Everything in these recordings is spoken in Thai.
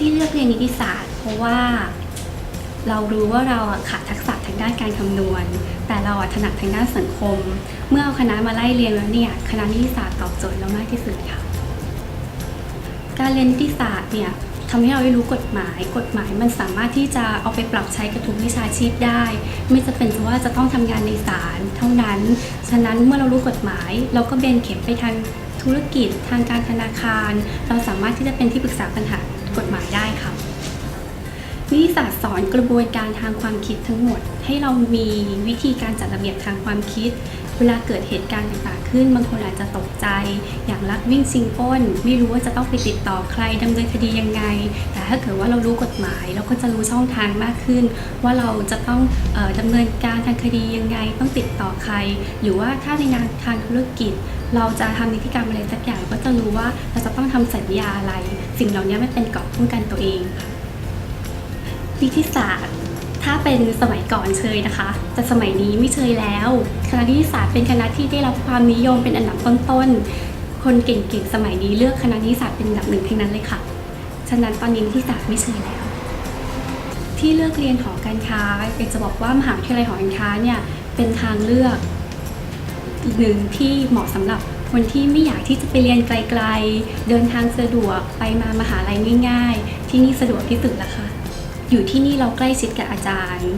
ที่เลือกเรียนนิติศาสตร์ เพราะว่าเรารู้ว่าเราขาดทักษะทางด้านการคำนวณ แต่เราถนัดทางด้านสังคม เมื่อเอาคณะมาไล่เรียนแล้วเนี่ยคณะนิติศาสตร์ตอบโจทย์เรามากที่สุดค่ะ การเรียนนิติศาสตร์เนี่ยทำให้เราได้รู้กฎหมาย กฎหมายมันสามารถที่จะเอาไปปรับใช้กับทุกวิชาชีพได้ ไม่จะเป็นเพราะว่าจะต้องทำงานในศาลเท่านั้น ฉะนั้นเมื่อเรารู้กฎหมาย เราก็เบนเข็มไปทางธุรกิจ ทางการธนาคาร เราสามารถที่จะเป็นที่ปรึกษาปัญหา กฎหมายได้ค่ะนิติศาสตร์สอนกระบวนการทางความคิดทั้งหมด ให้เรามีวิธีการจัดระเบียบทางความคิด เวลาเกิดเหตุการณ์ต่างๆขึ้น บางคนอาจจะตกใจ อย่างลักวิ่งชิงปล้น ไม่รู้ว่าจะต้องไปติดต่อใครดำเนินคดียังไง แต่ถ้าเกิดว่าเรารู้กฎหมาย เราก็จะรู้ช่องทางมากขึ้น ว่าเราจะต้องออดำเนินการทางคดียังไง ต้องติดต่อใคร หรือว่าถ้าในทางธุรกิจ เราจะทำนิติกรรมอะไรสักอย่างก็จะรู้ว่าเราจะต้องทำสัญญาอะไร สิ่งเหล่านี้มันเป็นเกราะป้องกันตัวเองค่ะนิติศาสตร์ ถ้าเป็นสมัยก่อนเชยนะคะ แต่สมัยนี้ไม่เชยแล้ว คณะนิติศาสตร์เป็นคณะที่ได้รับความนิยมเป็นอันดับต้นๆ คนเก่งๆ สมัยนี้เลือกคณะนิติศาสตร์เป็นอันดับหนึ่งทั้งนั้นเลยค่ะ ฉะนั้นตอนนี้นิติศาสตร์ไม่เชยแล้ว ที่เลือกเรียนหอการค้าเป็นจะบอกว่ามหาวิทยาลัยหอการค้าเนี่ยเป็นทางเลือกหนึ่งที่เหมาะสำหรับคนที่ไม่อยากที่จะไปเรียนไกลๆ เดินทางสะดวกไปมามหาลัยง่าย ๆ ที่นี่สะดวกที่สุดล้วค่ะ อยู่ที่นี่เราใกล้ชิดกับอาจารย์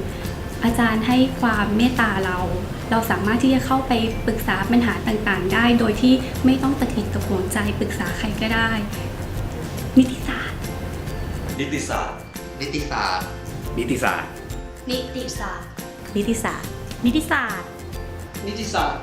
อาจารย์ให้ความเมตตาเรา เราสามารถที่จะเข้าไปปรึกษาปัญหาต่างๆ ได้ โดยที่ไม่ต้องตะกิดตะหวงใจปรึกษาใครก็ได้ นิติศาสตร์ นิติศาสตร์ นิติศาสตร์ นิติศาสตร์ นิติศาสตร์ นิติศาสตร์ นิติศาสตร์ นิติศาสตร์